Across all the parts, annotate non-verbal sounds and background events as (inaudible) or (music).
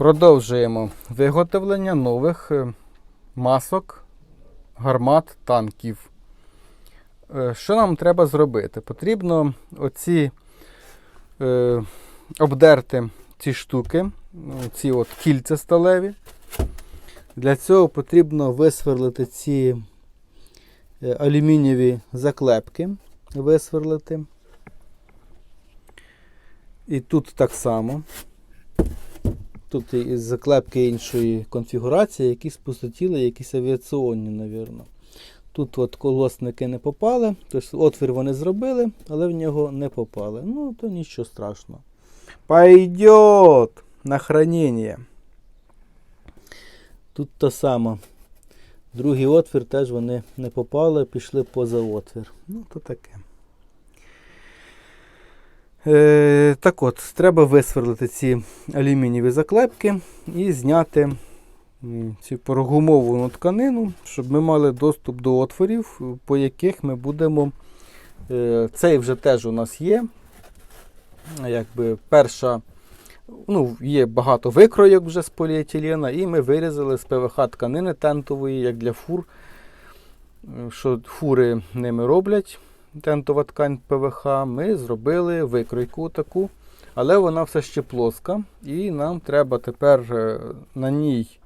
Продовжуємо виготовлення нових е, масок гармат танків. Е, Що нам треба зробити? Потрібно оці е, обдерти ці штуки, ці от кільця сталеві. Для цього потрібно висверлити ці е, алюмінієві заклепки. Висверлити. І тут так само. Тут і заклепки іншої конфігурації, якісь пустотіли, якісь авіаційні, мабуть. Тут от колосники не попали, тобто отвір вони зробили, але в нього не попали. Ну, то нічого страшного. Пойдет на хранення. Тут то саме. Другий отвір теж вони не попали, пішли поза отвір. Ну, то таке. Е, так от, треба висверлити ці алюмінієві заклепки і зняти цю прогумовану тканину, щоб ми мали доступ до отворів, по яких ми будемо. Е, цей вже теж у нас є. Якби перша, ну, є багато викроїк вже з поліетилена, і ми вирізали з ПВХ тканини тентової, як для фур, е, що фури ними роблять тентова ткань ПВХ, ми зробили викройку таку, але вона все ще плоска, і нам треба тепер е, на ній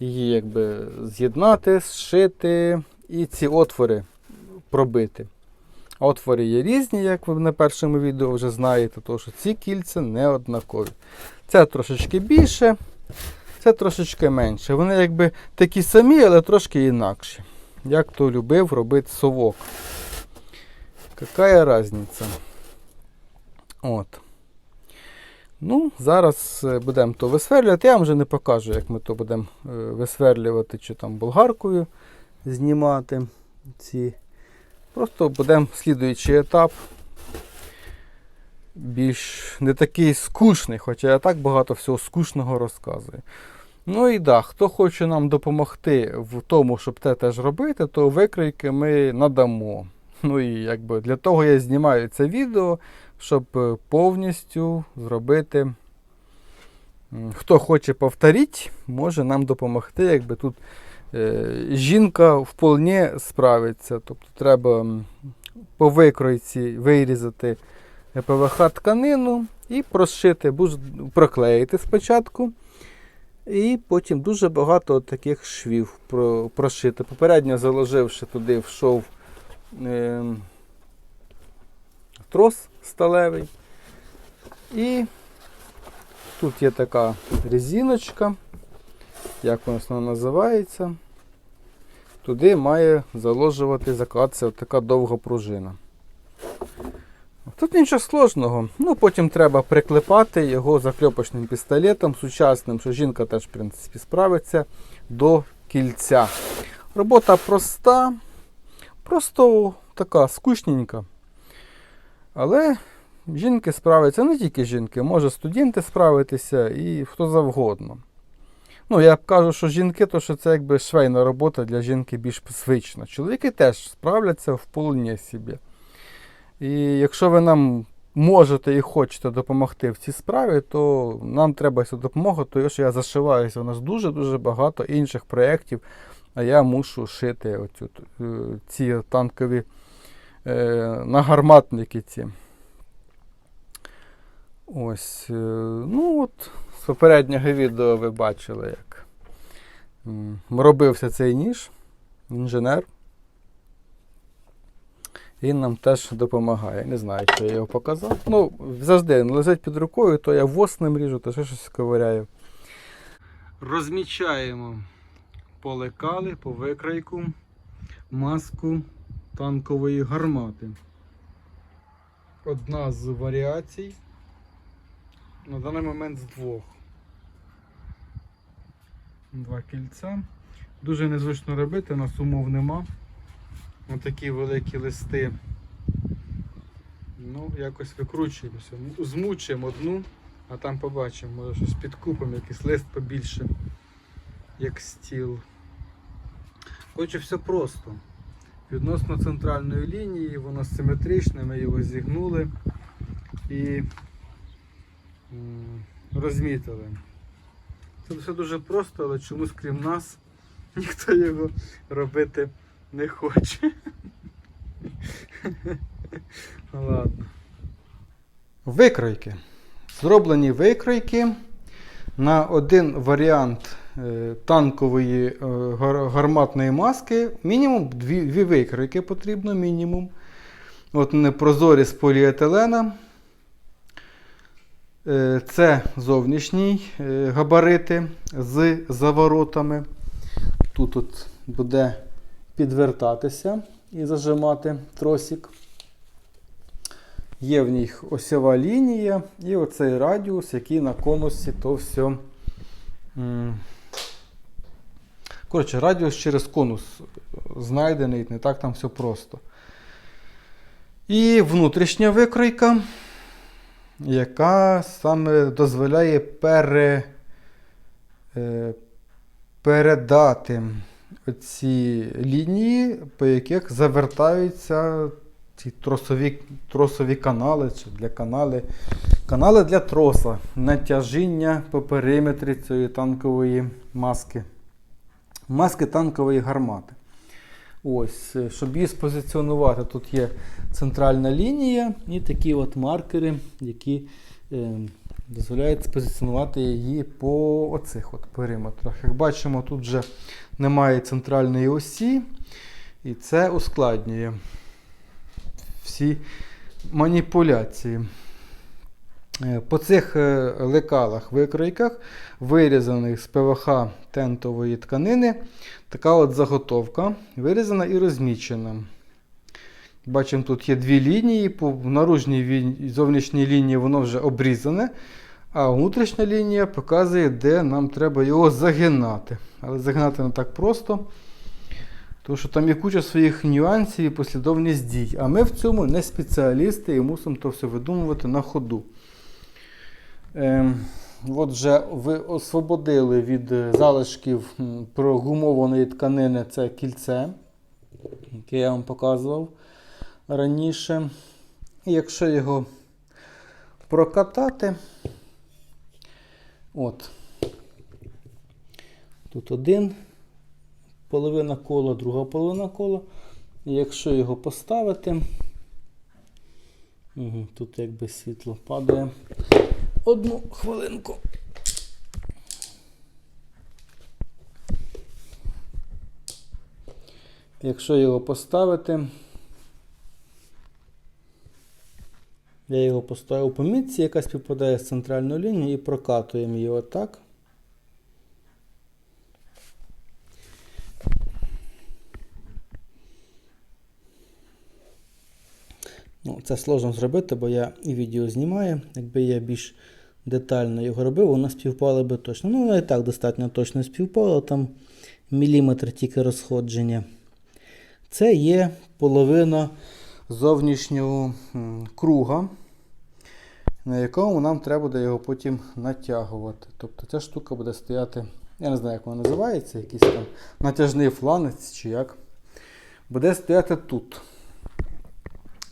її якби з'єднати, зшити і ці отвори пробити. Отвори є різні, як ви на першому відео вже знаєте, тому що ці кільця не однакові. Це трошечки більше, це трошечки менше. Вони якби такі самі, але трошки інакші. Як то любив робити совок. Какая разниця? От. Ну, зараз е, будемо то висверлювати. Я вам вже не покажу, як ми то будемо е, висверлювати чи там болгаркою знімати ці. Просто будемо слідуючий етап. Більш не такий скучний, хоча я так багато всього скучного розказую. Ну і да, хто хоче нам допомогти в тому, щоб те теж робити, то викройки ми надамо. Ну і якби для того я знімаю це відео, щоб е, повністю зробити. Хто хоче повторити, може нам допомогти, якби тут е, жінка вполне справиться. Тобто треба по викройці вирізати ПВХ тканину і прошити, проклеїти спочатку. І потім дуже багато таких швів прошити. Попередньо заложивши туди в шов е, трос сталевий. І тут є така резиночка, як вона називається. Туди має заложувати, закладатися така довга пружина. Тут нічого сложного. Ну, потім треба приклепати його закльопочним пістолетом сучасним, що жінка теж, в принципі, справиться до кільця. Робота проста, просто така скучненька. Але жінки справляться, не тільки жінки, може студенти справитися і хто завгодно. Ну, я кажу, що жінки, то що це якби швейна робота для жінки більш звична. Чоловіки теж справляться вполне собі. І якщо ви нам можете і хочете допомогти в цій справі, то нам треба ця допомога, тому що я зашиваюся. У нас дуже-дуже багато інших проєктів, а я мушу шити оцю, е, ці танкові е, нагарматники. ці. Ось. е, Ну от, з попереднього відео ви бачили, як робився цей ніж, інженер. Він нам теж допомагає. Не знаю, що я його показав. Ну, завжди він лежить під рукою, то я воз ним ріжу, то ще щось ковиряю. Розмічаємо по лекали, по викрайку маску танкової гармати. Одна з варіацій. На даний момент з двох. Два кільця. Дуже незвично робити, у нас умов нема. Ось такі великі листи. Ну, якось викручуємося. Змучуємо одну, а там побачимо, може щось під купом, якийсь лист побільше, як стіл. Отже, все просто. Відносно центральної лінії, воно симетричне, ми його зігнули і розмітили. Це все дуже просто, але чомусь крім нас (laughs) ніхто його робити не хоче. (laughs) Ладно. Викройки. Зроблені викройки на один варіант танкової е, гарматної маски. Мінімум дві, викройки потрібно, мінімум. От вони прозорі з поліетилена. Е, Це зовнішні е, габарити з заворотами. Тут от буде підвертатися і зажимати тросик. Є в них осьова лінія і оцей радіус, який на конусі, то все. Коротше, радіус через конус знайдений, не так там все просто. І внутрішня викройка, яка саме дозволяє пере, е, передати ці лінії, по яких завертаються ці тросові, тросові канали чи для канали, канали для троса, натяжіння по периметрі цієї танкової маски. Маски танкової гармати. Ось, е, щоб її спозиціонувати, тут є центральна лінія і такі от маркери, які е, дозволяють спозиціонувати її по оцих от периметрах. Як бачимо, тут вже немає центральної осі, і це ускладнює всі маніпуляції. Е, По цих е, лекалах, викройках, вирізаних з ПВХ тентової тканини, така от заготовка, вирізана і розмічена. Бачимо, тут є дві лінії, по наружній зовнішній лінії воно вже обрізане, а внутрішня лінія показує, де нам треба його загинати. Але загинати не так просто. Тому що там є куча своїх нюансів і послідовність дій. А ми в цьому не спеціалісти і мусимо то все видумувати на ходу. Ем, от вже ви освободили від залишків прогумованої тканини це кільце, яке я вам показував раніше. І якщо його прокатати, от, тут один половина кола, друга половина кола. І якщо його поставити, тут якби світло падає. Одну хвилинку. Якщо його поставити, я його поставив по мітці, яка співпадає з центральною лінією, і прокатуємо її отак. Ну, це сложно зробити, бо я і відео знімаю. Якби я більш детально його робив, воно співпало би точно. Ну, воно і так достатньо точно співпало, там міліметр тільки розходження. Це є половина зовнішнього круга, на якому нам треба буде його потім натягувати. Тобто ця штука буде стояти, я не знаю, як вона називається, якийсь там натяжний фланець чи як. Буде стояти тут.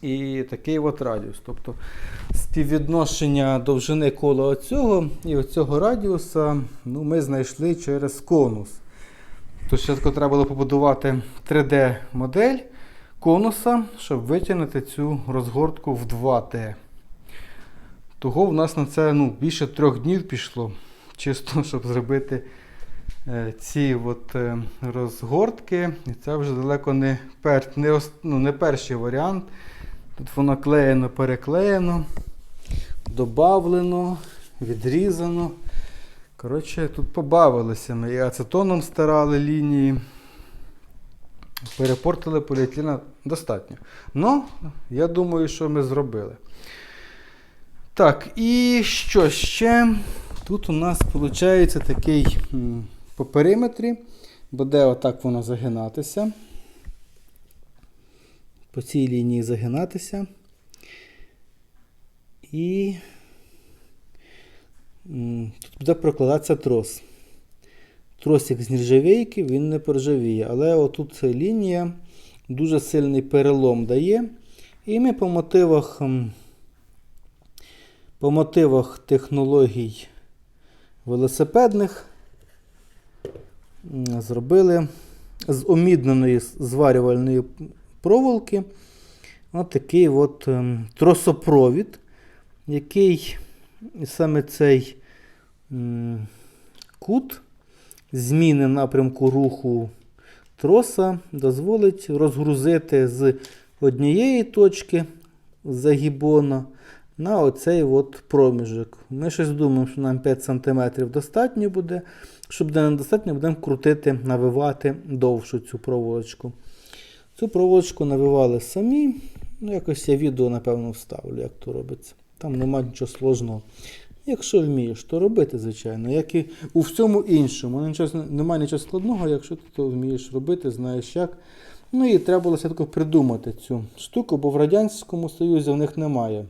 І такий от радіус. Тобто співвідношення довжини кола оцього і оцього радіуса ну, ми знайшли через конус. То спочатку треба було побудувати 3D-модель конуса, щоб витягнути цю розгортку в 2D. Того в нас на це ну, більше трьох днів пішло, чисто, щоб зробити е, ці от, е, розгортки. І це вже далеко не, пер, не, ну, не перший варіант. Тут воно клеєно, переклеєно, добавлено, відрізано. Коротше, тут побавилися ми. І ацетоном стирали лінії. Перепортили поліетилена достатньо. Ну, я думаю, що ми зробили. Так, і що ще? Тут у нас виходить такий по периметрі, буде отак воно загинатися. По цій лінії загинатися. І тут буде прокладатися трос. Тросик з нержавійки, він не поржавіє, але отут лінія дуже сильний перелом дає. І ми по мотивах, по мотивах технологій велосипедних зробили з омідненої зварювальної проволоки от такий от ем, тросопровід, який саме цей кут зміни напрямку руху троса дозволить розгрузити з однієї точки загібона на оцей от проміжок. Ми щось думаємо, що нам 5 см достатньо буде. Щоб буде недостатньо, будемо крутити, навивати довшу цю проволочку. Цю проволочку навивали самі. Ну, якось я відео, напевно, вставлю, як то робиться. Там нема нічого сложного. Якщо вмієш, то робити, звичайно. Як і у всьому іншому. Нічого, немає нічого складного, якщо ти то вмієш робити, знаєш як. Ну і треба було все-таки придумати цю штуку, бо в Радянському Союзі в них немає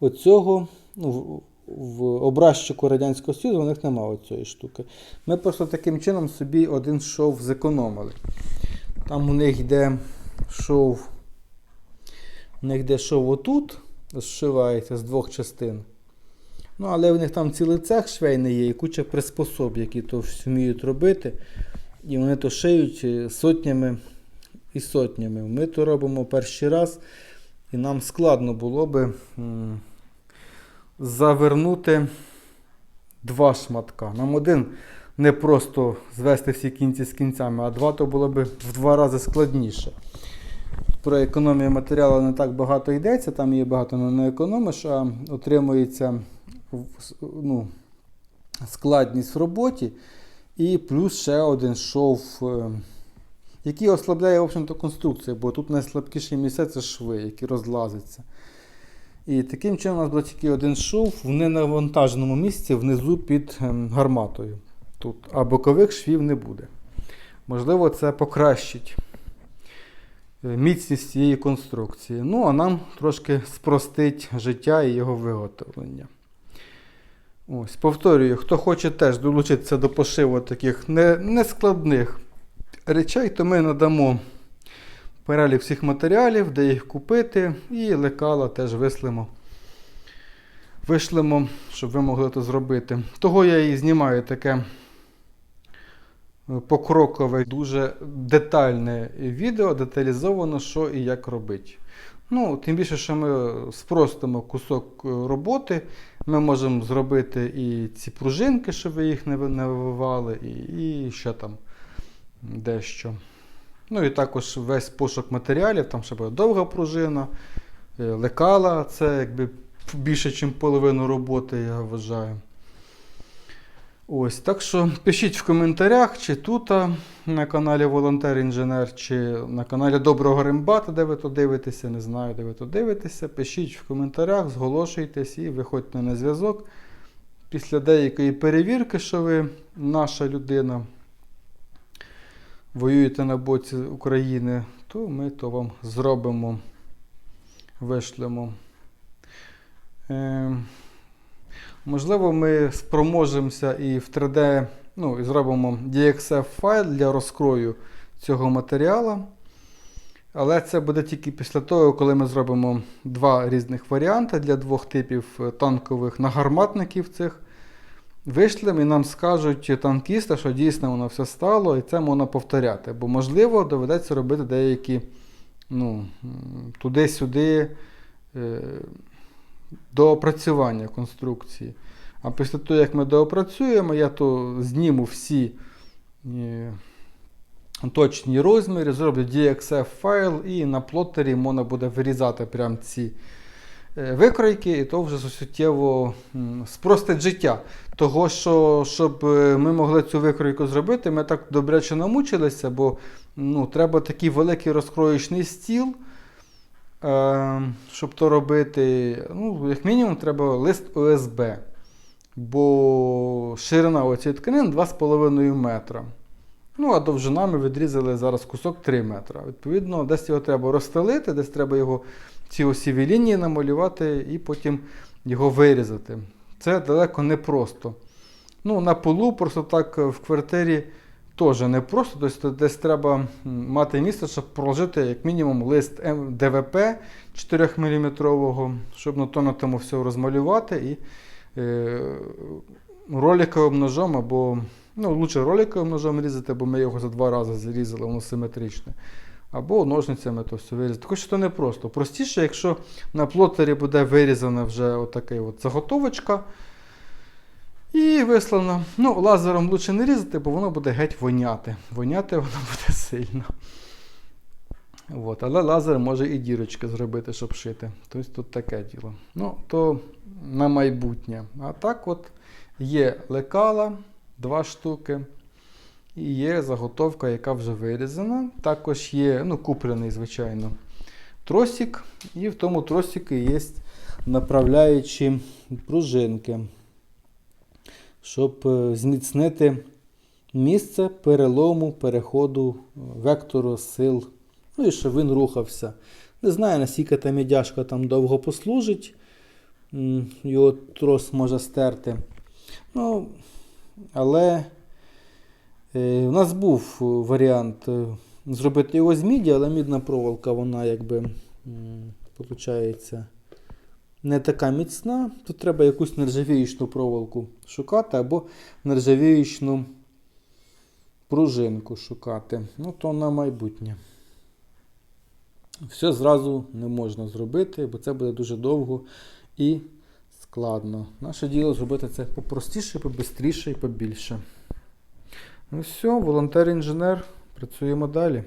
оцього. Ну, в образчику Радянського Союзу в них немає цієї штуки. Ми просто таким чином собі один шов зекономили. Там у них йде шов. У них йде шов отут, зшивається з двох частин. Ну, але в них там цілий цех швейний є і куча приспособ, які то вміють робити. І вони то шиють е, сотнями і сотнями. Ми то робимо перший раз, і нам складно було би завернути два шматка. Нам один не просто звести всі кінці з кінцями, а два то було б в два рази складніше. Про економію матеріалу не так багато йдеться, там є багато не економиш, а отримується ну, складність в роботі. І плюс ще один шов, е, який ослабляє в общем-то, конструкцію, бо тут найслабкіші місця це шви, які розлазяться. І таким чином у нас буде тільки один шов в ненавантаженому місці внизу під ем, гарматою. Тут, а бокових швів не буде. Можливо, це покращить е, міцність цієї конструкції. Ну, а нам трошки спростить життя і його виготовлення. Ось, повторюю, хто хоче теж долучитися до пошиву таких не- нескладних речей, то ми надамо перелік всіх матеріалів, де їх купити, і лекала теж вислимо. Вишлемо, щоб ви могли це зробити. Того я і знімаю таке покрокове, дуже детальне відео, деталізовано, що і як робити. Ну, тим більше, що ми спростимо кусок е, роботи, ми можемо зробити і ці пружинки, щоб ви їх не вививали, і, і ще там дещо. Ну і також весь пошук матеріалів, там ще буде довга пружина, е, лекала, це якби більше, ніж половину роботи, я вважаю. Ось, так що пишіть в коментарях, чи тут на каналі Волонтер Інженер, чи на каналі Доброго Рембата, де ви то дивитеся, не знаю, де ви то дивитеся. Пишіть в коментарях, зголошуйтесь і виходьте на зв'язок. Після деякої перевірки, що ви наша людина, воюєте на боці України, то ми то вам зробимо, вишлемо. Е, можливо, ми спроможемося і в 3D ну, і зробимо DXF файл для розкрою цього матеріалу. Але це буде тільки після того, коли ми зробимо два різних варіанти для двох типів е, танкових нагарматників цих. Вийшли і нам скажуть танкісти, що дійсно воно все стало, і це можна повторяти. Бо, можливо, доведеться робити деякі ну, туди-сюди е, доопрацювання конструкції. А після того, як ми доопрацюємо, я то зніму всі е, точні розміри, зроблю DXF файл, і на плотері можна буде вирізати прям ці е, викройки, і то вже суттєво спростить життя. Того, що щоб е, ми могли цю викройку зробити, ми так добряче намучилися, бо ну, треба такий великий розкроєчний стіл. Е, щоб то робити, ну, як мінімум, треба лист ОСБ. Бо ширина оцієї тканини 2,5 метра. Ну, а довжина ми відрізали зараз кусок 3 метра. Відповідно, десь його треба розстелити, десь треба його ці осіві лінії намалювати і потім його вирізати. Це далеко не просто. Ну, на полу просто так в квартирі теж не просто. Тобто десь треба мати місце, щоб проложити як мінімум лист ДВП 4 мм, щоб на то тому все розмалювати і е, роликовим ножом або Ну, лучше роликовим ножом різати, бо ми його за два рази зрізали, воно симетричне. Або ножницями то все вирізати. Хоч це не просто. Простіше, якщо на плотері буде вирізана вже отакий от заготовочка. І вислана. Ну, лазером лучше не різати, бо воно буде геть воняти. Воняти воно (laughs) буде сильно. От, але лазер може і дірочки зробити, щоб шити. Тобто тут таке діло. Ну, то на майбутнє. А так от є лекала, два штуки. І є заготовка, яка вже вирізана. Також є, ну, куплений, звичайно, тросик. І в тому тросику є направляючі пружинки, щоб е, зміцнити місце перелому, переходу е, вектору сил. Ну і щоб він рухався. Не знаю, наскільки та мідяшка там довго послужить. Його трос може стерти. Ну, але е, у нас був е, варіант е, зробити його з міді, але мідна проволока, вона якби виходить не така міцна. Тут треба якусь нержавіючну проволоку шукати або нержавіючну пружинку шукати. Ну, то на майбутнє. Все зразу не можна зробити, бо це буде дуже довго і складно. Наше діло зробити це попростіше, побистріше і побільше. Ну все, волонтер-інженер, працюємо далі.